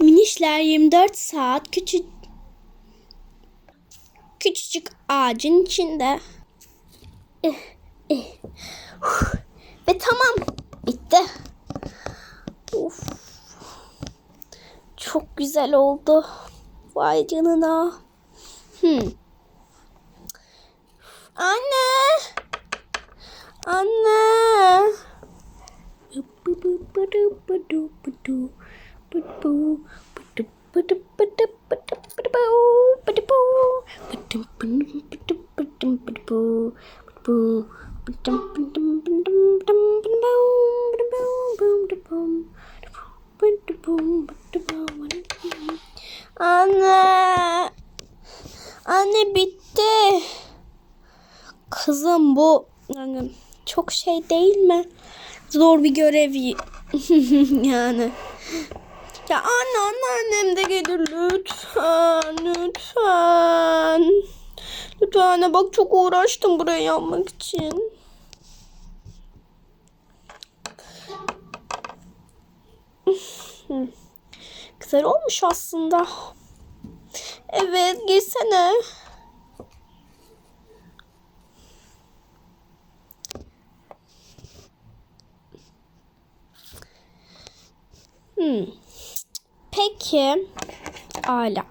Minişler 24 saat küçük küçücük ağacın içinde. Eh, eh. Ve tamam. Bitti. Of. Çok güzel oldu. Vay canına. Hmm. Anne. Anne. Anne. Anne bitti. Kızım bu yani çok şey değil mi? Zor bir görev yani. Ya anne anneannem de gelir lütfen lütfen. Lütfen anne bak çok uğraştım burayı yapmak için. Güzel olmuş aslında. Evet girsene. Hmm. Peki. Hala.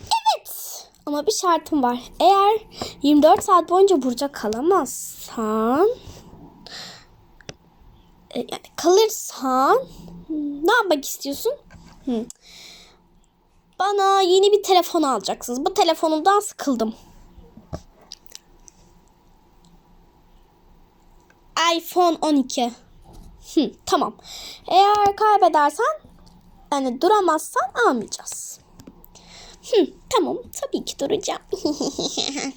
Evet. Ama bir şartım var. Eğer 24 saat boyunca burada kalamazsan e, yani kalırsan ne yapmak istiyorsun? Hmm. Bana yeni bir telefon alacaksınız. Bu telefonumdan sıkıldım. iPhone 12. Hı, tamam. Eğer kaybedersen yani duramazsan almayacağız. Hı, tamam tabii ki duracağım.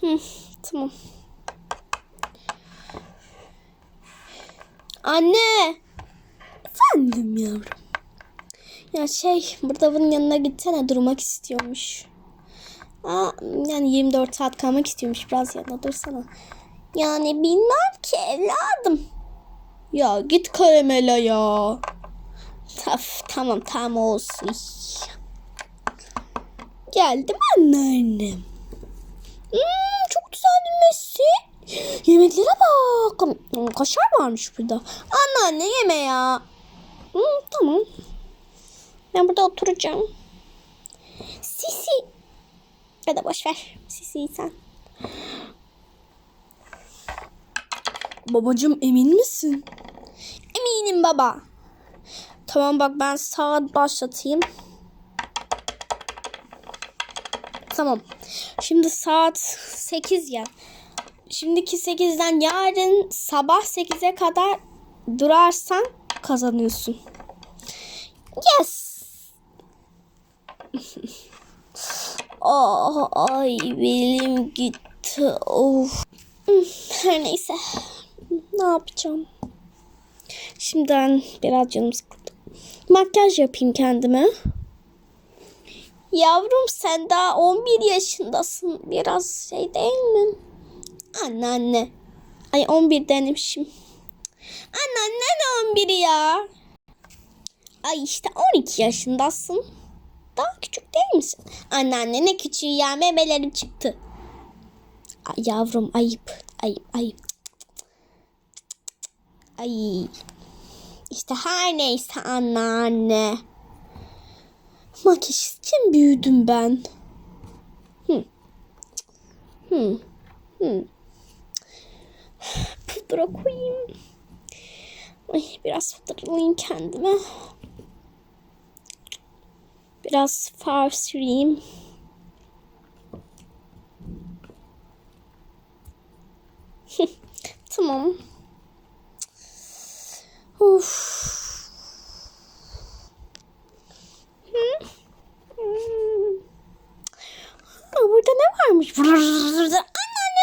Hı, tamam. Anne. Efendim yavrum. Ya şey burada bunun yanına gitsene durmak istiyormuş. Aa, yani 24 saat kalmak istiyormuş biraz yanına dursana. Yani bilmem ki evladım. Ya git karamela ya. Taf, tamam tamam olsun. Geldim anneannem. Hmm, çok güzel bir mesi. Yemeklere bak. Hmm, Kaşar varmış burada. Anneanne yeme ya. Hmm, tamam. Ben burada oturacağım. Sisi. Ya da boş ver. Sisi sen. Babacım emin misin? Eminim baba. Tamam bak ben saat başlatayım. Tamam. Şimdi saat 8 ya. Şimdiki 8'den yarın sabah 8'e kadar durarsan kazanıyorsun. Yes. oh, ay belim gitti. Of. Her neyse. Ne yapacağım? Şimdiden biraz canım sıkıldı. Makyaj yapayım kendime. Yavrum sen daha 11 yaşındasın. Biraz şey değil mi? Anne anne. Ay 11 demişim. Anne anne ne 11 ya? Ay işte 12 yaşındasın. Daha küçük değil misin? Anneanne ne küçüğü ya memelerim çıktı. Ay, yavrum ayıp ayıp ayıp. Ay. İşte her neyse anneanne. Makyaj için büyüdüm ben. Hı. Hı. Hı. Pudra koyayım. Ay, biraz fırçalayayım kendime. Biraz far süreyim. tamam. Of. Burada ne varmış? Anneanne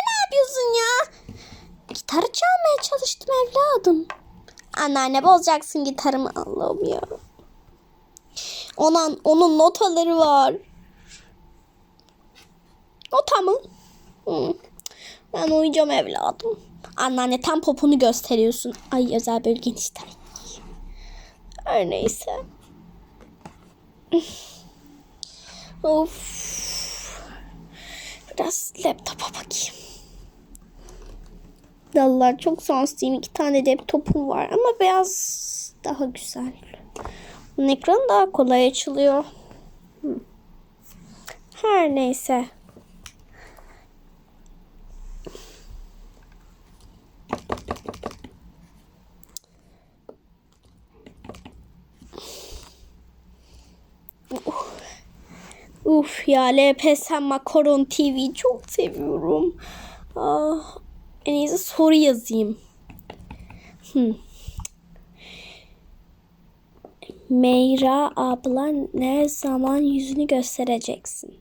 ne yapıyorsun ya? Gitarı çalmaya çalıştım evladım. Anneanne bozacaksın gitarımı Allah'ım ya. Onun, onun notaları var. Nota mı? Ben uyuyacağım evladım. Anneanne tam poponu gösteriyorsun. Ay özel bölgen işte. Her neyse. Of. Biraz laptopa bakayım. Vallahi çok şanslıyım. İki tane laptopum var ama beyaz daha güzel. Bunun ekranı daha kolay açılıyor. Her neyse. Uf ya LPS Makaron TV çok seviyorum. Ah, en iyisi soru yazayım. Hmm. Meyra abla ne zaman yüzünü göstereceksin?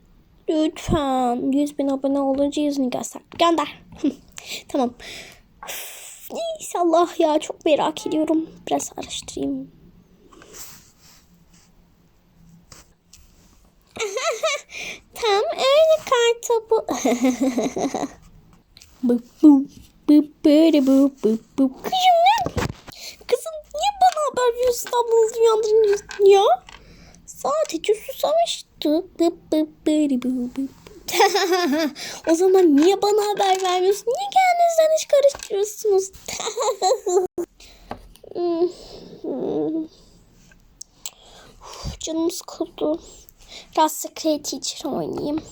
Lütfen 100 bin abone olunca yüzünü göster. Gönder. tamam. Üf, İnşallah ya çok merak ediyorum. Biraz araştırayım. Tam öyle kartopu. Bıp bıp bıp böyle bıp. Kızım ne? Kızım niye bana haber veriyorsun ablanızı uyandırıyorsun ya? Sadece susamıştık. Bıp bıp böyle bıp bıp. o zaman niye bana haber vermiyorsun? Niye kendinizden iş karıştırıyorsunuz? Canım sıkıldı. Biraz Secret Teacher oynayayım.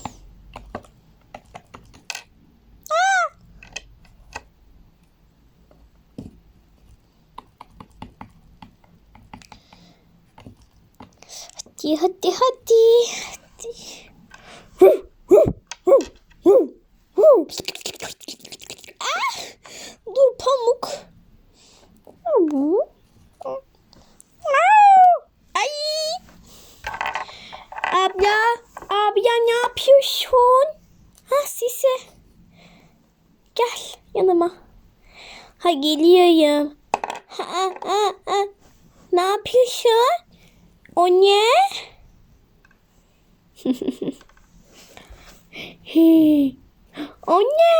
Aa! Hadi hadi hadi. hadi. Ah! Dur pamuk. Ay! Abla, abla ne yapıyorsun? Ha Sisi. Gel yanıma. Ha geliyorum. Ha, ha, ha. Ne yapıyorsun? O ne? o ne?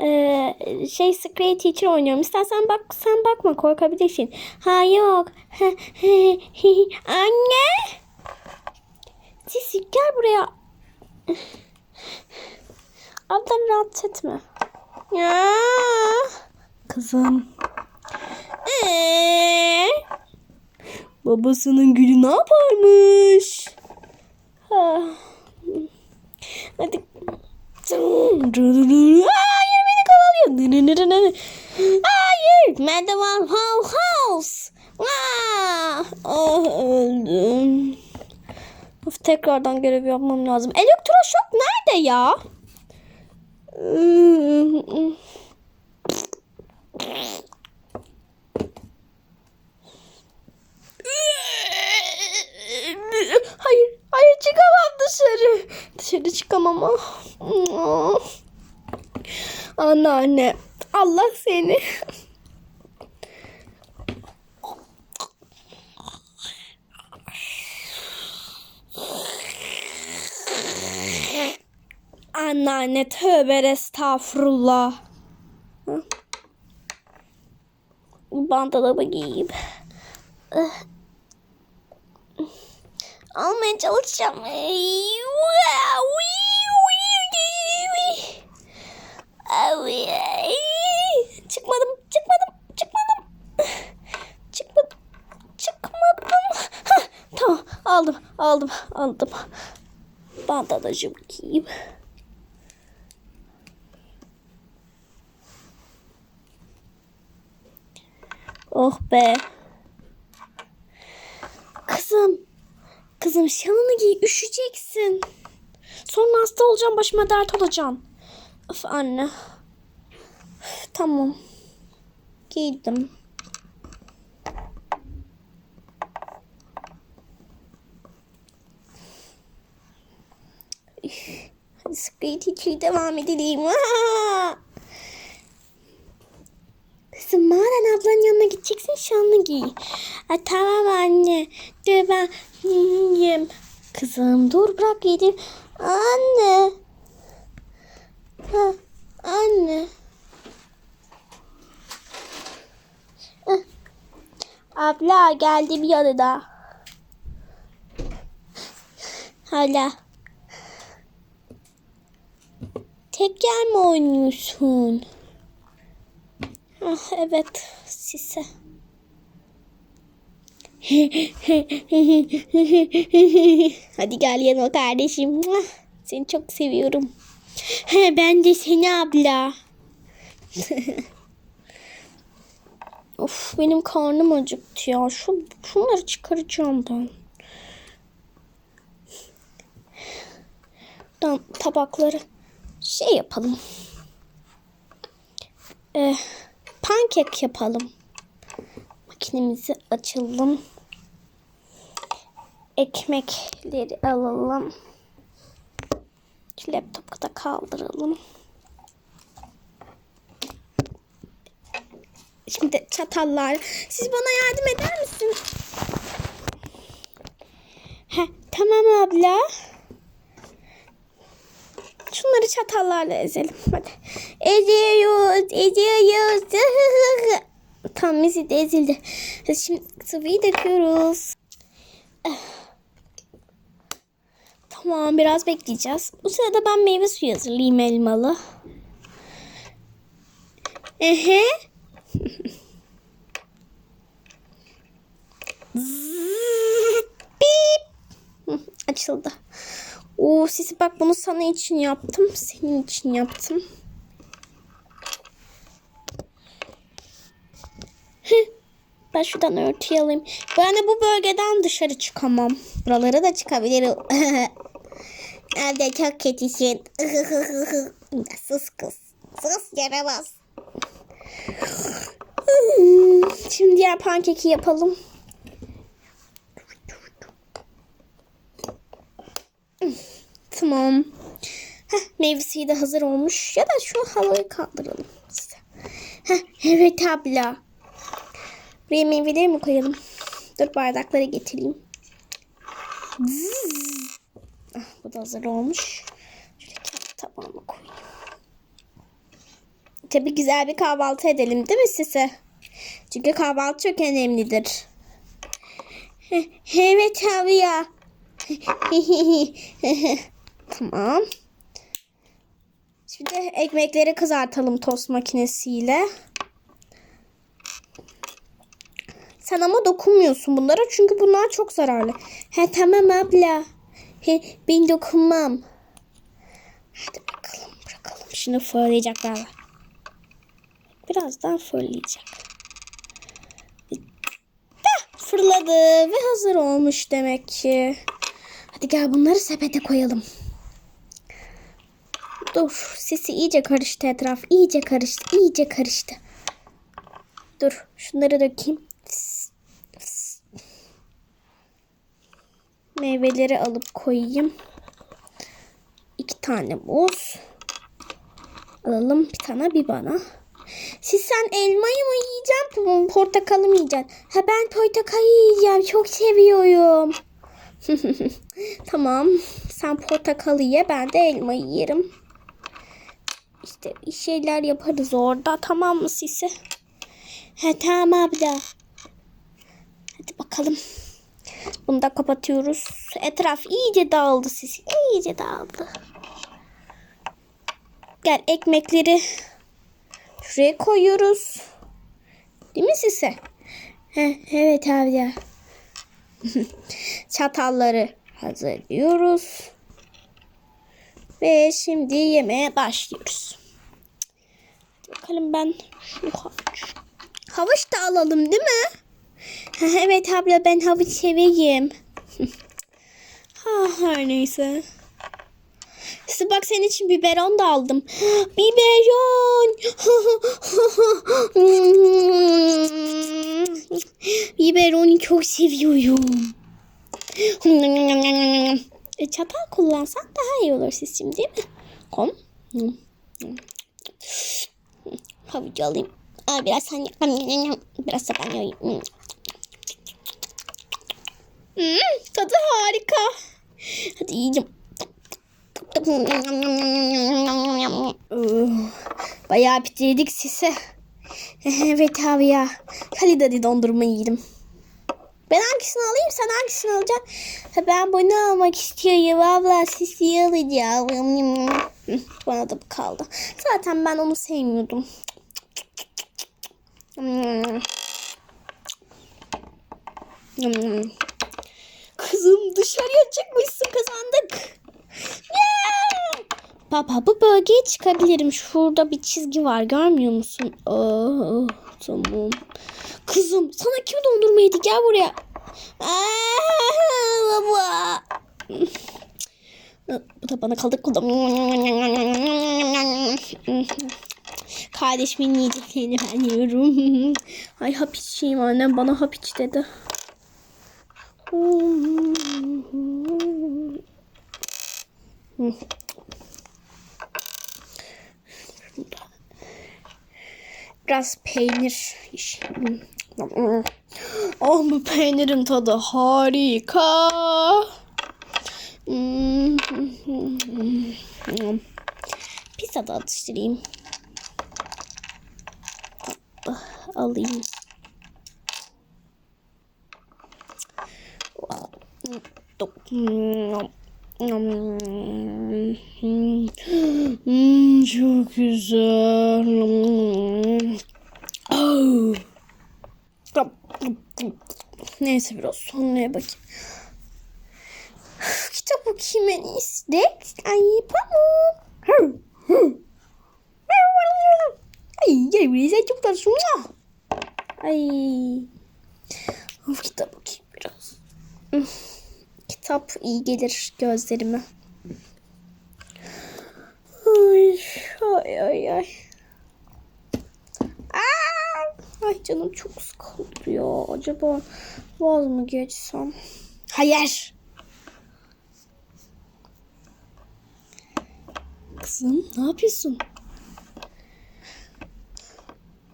Ee, şey Secret Teacher oynuyorum. İstersen bak sen bakma korkabilirsin. Ha yok. Anne. Sisi gel buraya. Ablanı rahatsız etme. Ya. Kızım. Ee? Babasının gülü ne yaparmış? Ha. Hadi. Hayır kovalıyor. Hayır. Madame House. Aa, oh, öldüm. Of, tekrardan görev yapmam lazım. Elektroşok nerede ya? Hayır, hayır çıkamam dışarı. Dışarı çıkamam. Ah. Anneanne, Allah seni. Anneanne tövbe estağfurullah. Bandalımı giyeyim. Ah. Almaya çalışacağım. Aldım, aldım, aldım. Bandalacımı giyeyim. Oh be. Kızım. Kızım şalını giy üşüyeceksin. Sonra hasta olacağım başıma dert olacaksın. Of anne. Tamam. Giydim. Üf, Hadi Secret Teacher'ı devam edelim. Kızım madem ablanın yanına gideceksin şalını giy. Ha, tamam anne. Dur ben yiyeyim. Kızım dur bırak giydim. Anne. Ha, anne. Ah. Abla geldi bir yanına. Hala. Tek yer mi oynuyorsun? Ah evet sise. Hadi gel yanıma kardeşim. Seni çok seviyorum. He, ben de seni abla. of benim karnım acıktı ya. Şu, şunları çıkaracağım ben. Buradan tabakları şey yapalım. Ee, pankek yapalım. Makinemizi açalım. Ekmekleri alalım. Şu laptopu da kaldıralım. Şimdi çatallar. Siz bana yardım eder misin? Heh, tamam abla. Şunları çatallarla ezelim. Hadi. Eziyoruz, eziyoruz. Tam bizi de ezildi. Şimdi sıvıyı döküyoruz. Tamam biraz bekleyeceğiz. Bu sırada ben meyve suyu hazırlayayım elmalı. Ehe. Açıldı. Oo sisi bak bunu sana için yaptım. Senin için yaptım. Ben şuradan örtüyü alayım. Ben de bu bölgeden dışarı çıkamam. Buralara da çıkabilirim. Evde çok kötüsün. Sus kız. Sus yaramaz. Şimdi diğer pankeki yapalım. Tamam. Heh, meyvesi de hazır olmuş. Ya da şu havayı kaldıralım. Heh, evet abla. Buraya meyveleri mi koyalım? Dur bardakları getireyim. Zzz. Ah, bu da hazır olmuş. Şöyle tabağıma koyayım. Tabii güzel bir kahvaltı edelim değil mi size? Çünkü kahvaltı çok önemlidir. Evet abi ya. tamam. Şimdi ekmekleri kızartalım tost makinesiyle. Sen ama dokunmuyorsun bunlara çünkü bunlar çok zararlı. He tamam abla. He, ben dokunmam. Hadi bakalım bırakalım. Şimdi fırlayacaklar. Birazdan fırlayacak. Heh, fırladı ve hazır olmuş demek ki. Hadi gel bunları sepete koyalım. Dur sesi iyice karıştı etraf. İyice karıştı. iyice karıştı. Dur şunları dökeyim. Meyveleri alıp koyayım. İki tane muz. Alalım bir tane bir bana. Siz sen elmayı mı yiyeceksin, portakalı mı yiyeceksin? Ha ben portakalı yiyeceğim. Çok seviyorum. tamam. Sen portakalı ye, ben de elmayı yerim. İşte bir şeyler yaparız orada. Tamam mı Sisi? He tamam abla. Hadi bakalım. Bunu da kapatıyoruz. Etraf iyice dağıldı Sisi. İyice dağıldı. Gel ekmekleri şuraya koyuyoruz. Değil mi Sisi? He, evet abla. Çatalları hazırlıyoruz. Ve şimdi yemeğe başlıyoruz. Bakalım ben şu havuç. Havuç da alalım değil mi? Evet abla ben havuç seveyim. ha, her neyse. Size bak senin için biberon da aldım. Biberon. Biberonu çok seviyorum. E, çatal kullansak daha iyi olur şimdi değil mi? Kom. Havucu alayım. Aa, biraz sen Biraz da ben yiyeyim. Hmm, tadı harika. Hadi yiyeceğim. Bayağı bitirdik size. Evet abi ya. Hadi hadi dondurma yiyelim. Ben hangisini alayım sen hangisini alacaksın? Ben bunu almak istiyorum. Abla sisi alacağım. Bana da bu kaldı. Zaten ben onu sevmiyordum. Kızım dışarıya çıkmışsın kazandık. Baba bu bölgeye çıkabilirim. Şurada bir çizgi var görmüyor musun? Aa, tamam. Kızım sana kim dondurma yedi? Gel buraya. Aa, baba. Bu da bana kaldı kulağım. Kardeşimin yiyeceklerini ben yiyorum. Ay hap içeyim annem bana hap iç dedi. Biraz peynir. yiyeyim. Oh bu peynirin tadı harika. Pizza da atıştırayım. Alayım. Hmm, çok güzel. Neyse biraz sonraya bakayım. Kitap okuyayım en iyisi de. Ay pamuk. Ay gel buraya sen çok tatlısın. Ay. Of, kitap okuyayım biraz. Kitap iyi gelir gözlerime. Ay ay ay ay. Ay canım çok sıkıldı ya. Acaba vaz mı geçsem? Hayır. Kızım ne yapıyorsun?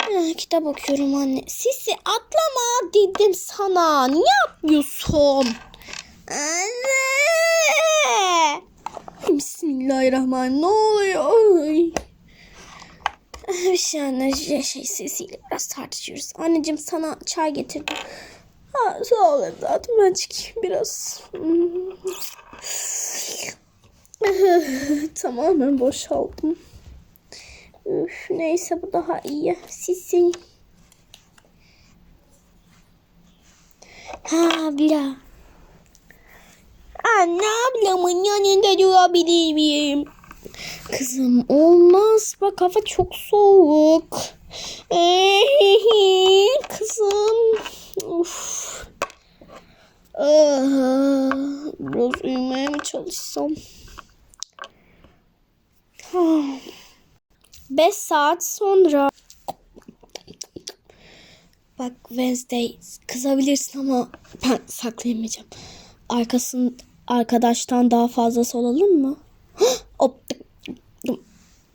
Ha, kitap okuyorum anne. Sisi atlama dedim sana. Niye yapmıyorsun? Anne. Bismillahirrahmanirrahim. Ne oluyor? Ay. Bir şey anne şey, şey sesiyle biraz tartışıyoruz. Anneciğim sana çay getirdim. Ha, sağ ol evladım ben çıkayım biraz. Tamamen boşaldım. Üf, neyse bu daha iyi. Sisi. Ha abla. Anne ablamın yanında durabilir miyim? Kızım olmaz. Bak hava çok soğuk. Kızım. Of. Ah, Biraz uyumaya mı çalışsam? 5 saat sonra. Bak Wednesday kızabilirsin ama ben saklayamayacağım. Arkasın arkadaştan daha fazlası olalım mı?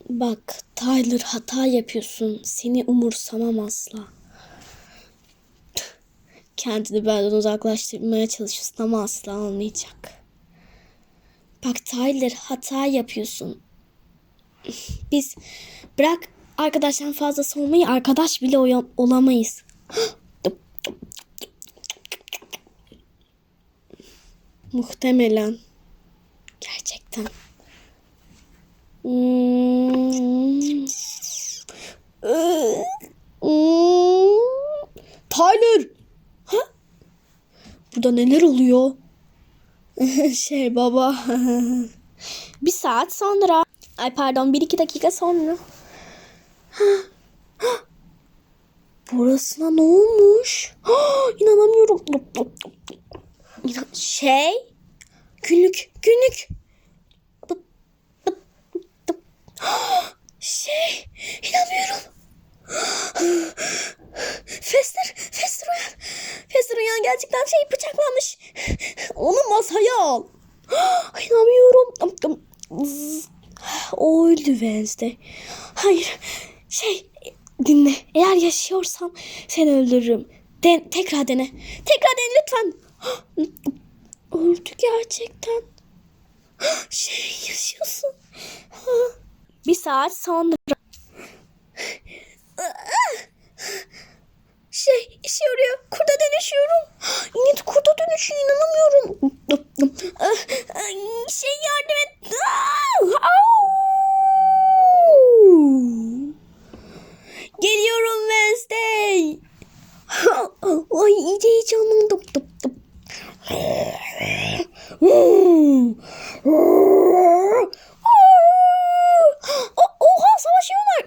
Bak Tyler hata yapıyorsun. Seni umursamam asla. Kendini benden uzaklaştırmaya çalışıyorsun ama asla olmayacak. Bak Tyler hata yapıyorsun. Biz bırak arkadaştan fazlası olmayı arkadaş bile olamayız. Muhtemelen. Gerçekten. Hmm. Hmm. Tyler. Ha? Burada neler oluyor? şey baba. bir saat sonra. Ay pardon bir iki dakika sonra. Burasına ne olmuş? İnanamıyorum. İnan şey. Günlük. Günlük. Şey. inanmıyorum. Fester. Fester uyan. Fester uyan gerçekten şey bıçaklanmış. Onu masaya al. İnanmıyorum. O öldü Wednesday. Hayır. Şey dinle. Eğer yaşıyorsam seni öldürürüm. Den tekrar dene. Tekrar dene lütfen. Öldü gerçekten. Şey yaşıyorsun. Bir saat sonra. Şey işe yarıyor. Kurda dönüşüyorum. Net kurda dönüşüyor inanamıyorum. Şey yardım et. Geliyorum Wednesday. Ay iyice heyecanlandım. Oha savaşıyorlar.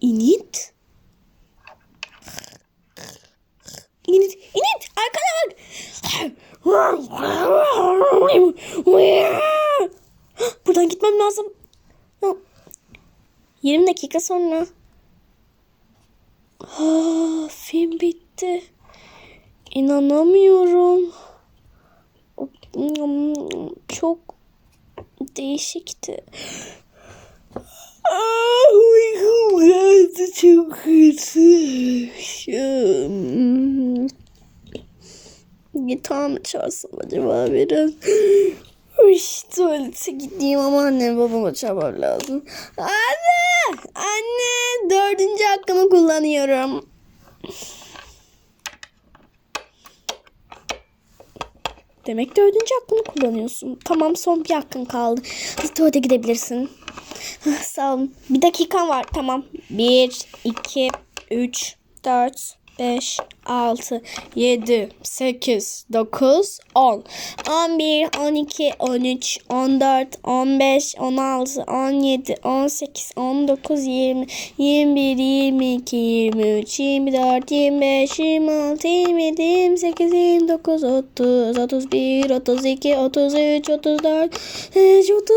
İnit. İnit. İnit. Arkana bak. Buradan gitmem lazım. 20 dakika sonra. Ah, film bitti. İnanamıyorum. Çok değişikti. Ah, uykum geldi çok kötü. Gitar mı çalsam acaba biraz? Uy, tuvalete gideyim ama anne babama çağırmam lazım. Anne! Anne! Dördüncü hakkımı kullanıyorum. Demek dördüncü hakkını kullanıyorsun. Tamam son bir hakkın kaldı. Tuvalete gidebilirsin. Ah, Sağ olun. Bir dakikan var. Tamam. Bir, iki, üç, dört, beş, 6, 7, 8, 9, 10, 11, 12, 13, 14, 15, 16, 17, 18, 19, 20, 21, 22, 23, 24, 25, 26, 27, 28, 29, 30, 31, 32, 33, 38, 39, 40,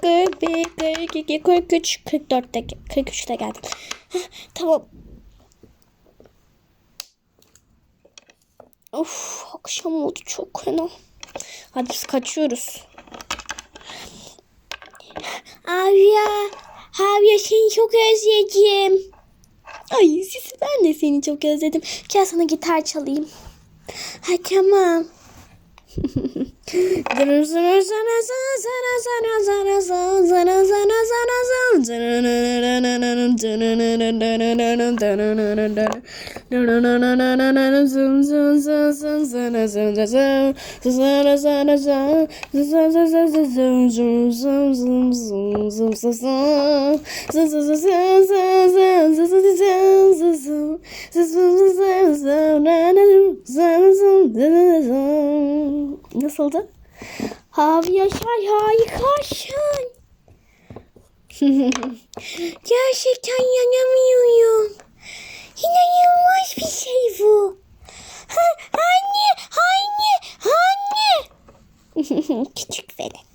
41, 42, 43, 44'te, 43'te geldim. Tamam. Of akşam oldu çok fena. Hadi biz kaçıyoruz. Abi ya. Abi ya seni çok özledim. Ay Sisi ben de seni çok özledim. Gel sana gitar çalayım. Ha tamam. Nasıldı? Abi yaşay harikasın. Gerçekten yanamıyorum. İnanılmaz bir şey bu. Ha, anne, anne, anne. Küçük velet.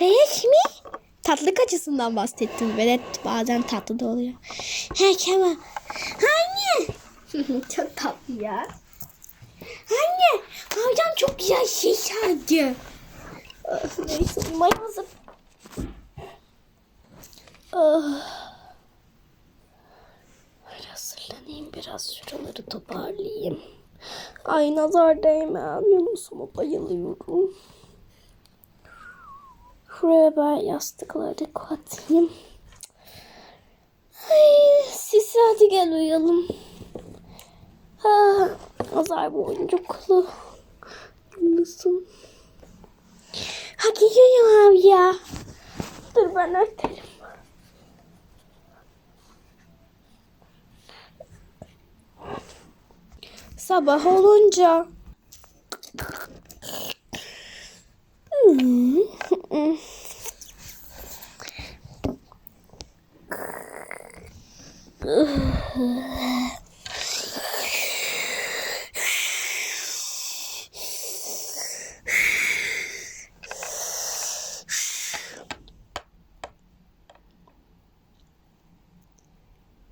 Velet mi? Tatlık açısından bahsettim. Velet bazen tatlı da oluyor. He tamam. Anne. Çok tatlı ya. Anne, hocam çok güzel şey çaldı. Ah, Neyse, uyumaya hazır. Ah. Biraz hazırlanayım, biraz şuraları toparlayayım. Ay nazar değmez. Yunus'uma bayılıyorum. Şuraya ben yastıkları koyayım. Ay, Sisi hadi gel uyuyalım. Ha, azar boncuklu. Yunus'um. Ha gidiyorum abi ya. Dur ben örterim. Sabah olunca.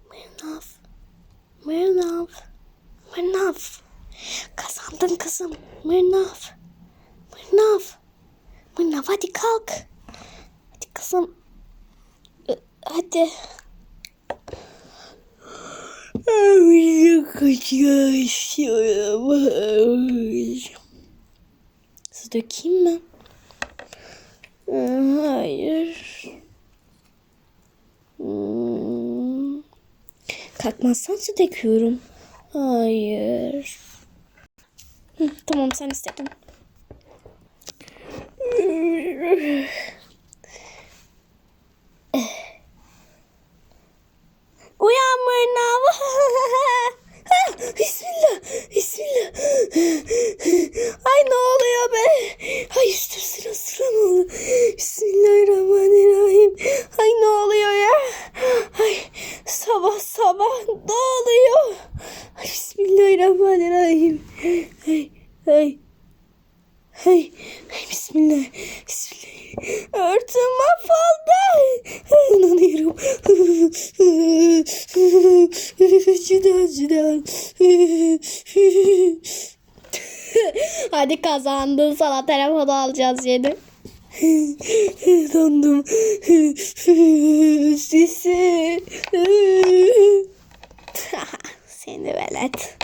Mırnav. Mırnav. Mırnav. Kazandın kızım. Mırnav. Mırnav. Mırnav hadi kalk. Hadi kızım. Hadi. Su dökeyim mi? Hayır. Kalkmazsan su döküyorum. Hayır. Tamam sen istedin. Uyan Mırnav. Bismillah. Bismillah. Ay ne oluyor be? Ay üstüm sıra sıra mı oldu? Bismillahirrahmanirrahim. Ay ne oluyor ya? Ay sabah sabah ne oluyor? Ay Bismillahirrahmanirrahim. Ay ay. Ay, ay bismillah. Bismillah. Örtüm mahvoldu. Ay, İnanıyorum. Şuradan şuradan. Hadi kazandın. Sana telefonu alacağız yeni. Dondum. Sisi. Seni velet.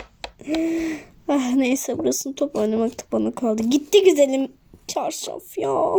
Ah neyse burasını top oynamakta bana kaldı. Gitti güzelim çarşaf ya.